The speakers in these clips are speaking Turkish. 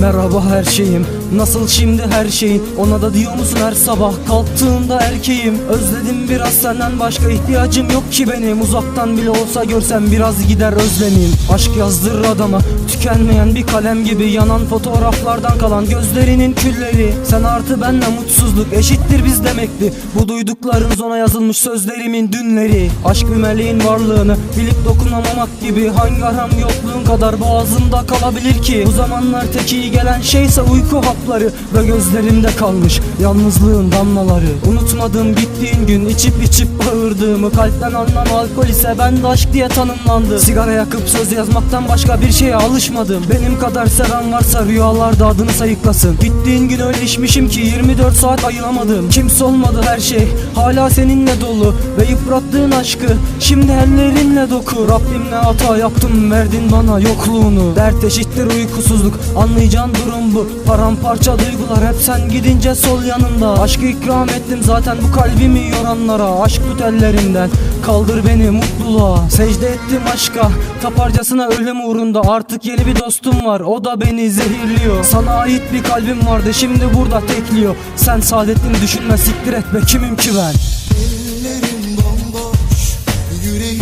Merhaba her şeyim Nasıl şimdi her şeyin? Ona da diyor musun her sabah? Kalktığımda erkeğim Özledim biraz senden. Başka ihtiyacım yok ki benim. Uzaktan bile olsa görsem biraz gider özlemim. Aşk yazdırır adama Tükenmeyen bir kalem gibi. Yanan fotoğraflardan kalan gözlerinin külleri. Sen artı benle mutsuzluk eşittir biz demekti. Bu duyduklarınız ona yazılmış sözlerimin dünleri. Aşk bir meleğin varlığını bilip dokunamamak gibi. Hangi aram yokluğun kadar boğazımda kalabilir ki? Bu zamanlar tek iyi gelen şeyse uyku hapları Ve gözlerimde kalmış yalnızlığın damlaları. Unutmadığım gittiğin gün içip içip bağırdığımı Kalpten anlam alkol ise ben de aşk diye tanımlandı. Sigara yakıp söz yazmaktan başka bir şeye alışmadım. Benim kadar seven varsa rüyalarda adını sayıklasın. Gittiğin gün öyle içmişim ki 24 saat ayılamadım. Kimse olmadı her şey hala seninle dolu Ve yıprattığın aşkı şimdi ellerinle doku. Rabbim ne hata yaptım verdin bana yokluğunu. Dert eşittir uykusuzluk anlayacağın durum bu. Paramparça duygular hep sen gidince sol yanında. Aşkı ikram ettim zaten bu kalbimi yoranlara. Aşk tut ellerinden kaldır beni mutluluğa. Secde ettim aşka taparcasına ölüm uğrunda. Artık yeni bir dostum var o da beni zehirliyor. Sana ait bir kalbim vardı şimdi burada tekliyor. Sen saadetini düşünme siktir et be kimim ki ben? Ellerim bomboş, yüreğimde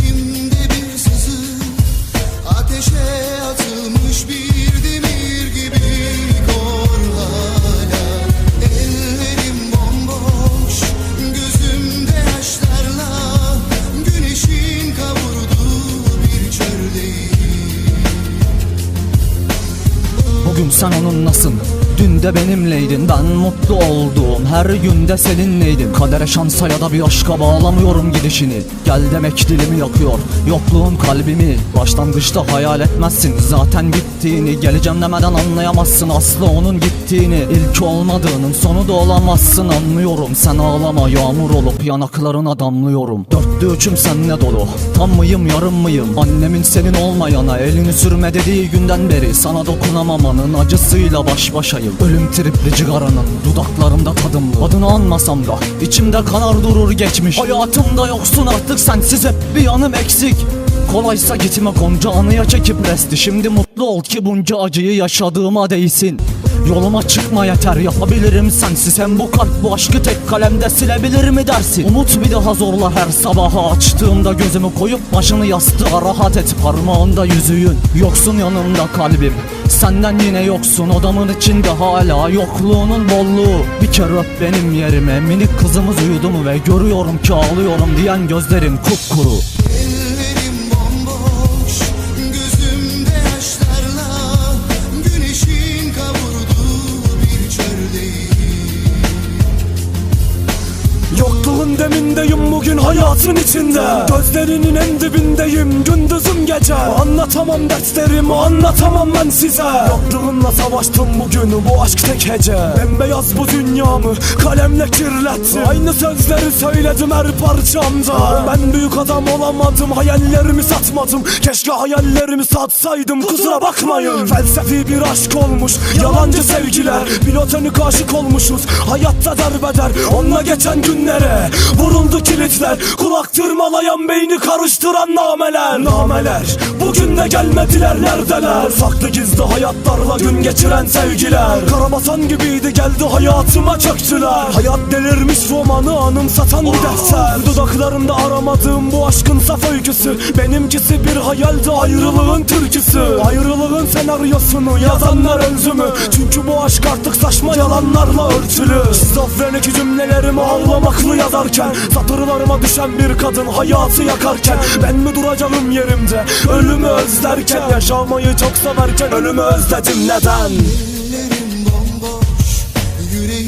Bugün sen onunlasın Dün de benimleydin ben mutlu olduğum Her günde seninleydim. Kadere şansa ya da bir aşka bağlamıyorum gidişini. Gel demek dilimi yakıyor Yokluğun kalbimi. Başlangıçta hayal etmezsin zaten bittiğini. Geleceğim demeden anlayamazsın aslı onun gittiğini. İlk olmadığının sonu da olamazsın anlıyorum. Sen ağlama yağmur olup yanaklarına damlıyorum. Dörtte üçüm seninle dolu Tam mıyım yarım mıyım? Annemin senin olmayana elini sürme dediği günden beri Sana dokunamamanın acısıyla baş başayım Ölüm tripli cigaranın dudaklarımda tadımlı Adını anmasam da içimde kanar durur geçmiş. Hayatımda yoksun artık sensiz hep bir yanım eksik. Kolaysa gitme gonca anıya çekip resti. Şimdi mutlu ol ki bunca acıyı yaşadığıma değsin Yoluma çıkma yeter yapabilirim sensiz Hem bu kalp bu aşkı tek kalemde silebilir mi dersin? Umut bir daha zorla her sabaha açtığımda gözümü koyup Başını yastığa rahat et. Parmağında yüzüğün Yoksun yanımda kalbim. Senden yine yoksun odamın içinde hala yokluğunun bolluğu. Bir kere öp benim yerime minik kızımız uyudu mu ve görüyorum ki ağlıyorum diyen gözlerin kupkuru Yokluğun demindeyim bugün hayatın içinde. Gözlerinin en dibindeyim gündüzüm gece. Anlatamam dertlerimi anlatamam ben size. Yokluğunla savaştım bugün bu aşk tek hece. Bembeyaz bu dünyamı kalemle kirletti Aynı sözleri söyledim her parçamda. Ben büyük adam olamadım hayallerimi satmadım. Keşke hayallerimi satsaydım kusura bakmayın. Felsefi bir aşk olmuş yalancı sevgiler. Platonik aşık olmuşuz hayatta derbeder Onunla geçen günlere vuruldu kilitler. Kulak tırmalayan beyni karıştıran nameler. Nameler. Bugün de gelmediler neredeler? Farklı gizli hayatlarla gün geçiren sevgiler. Karabasan gibiydi geldi hayatıma çöktüler. Hayat delirmiş romanı anımsatan bir defter. Dudaklarımda aramadığım bu aşkın saf öyküsü. Benimkisi bir hayaldi ayrılığın türküsü. Ayrılığın senaryosunu yazanlar öldü mü? Çünkü bu aşk artık saçma yalanlarla örtülü. Şizofrenik cümlelerimi ağlamaklı yazarken ben Satırlarıma düşen bir kadın hayatı yakarken Ben mi duracağım yerimde ölümü özlerken? Yaşamayı çok severken ölümü özledim. Neden? Ellerim bomboş yüreğim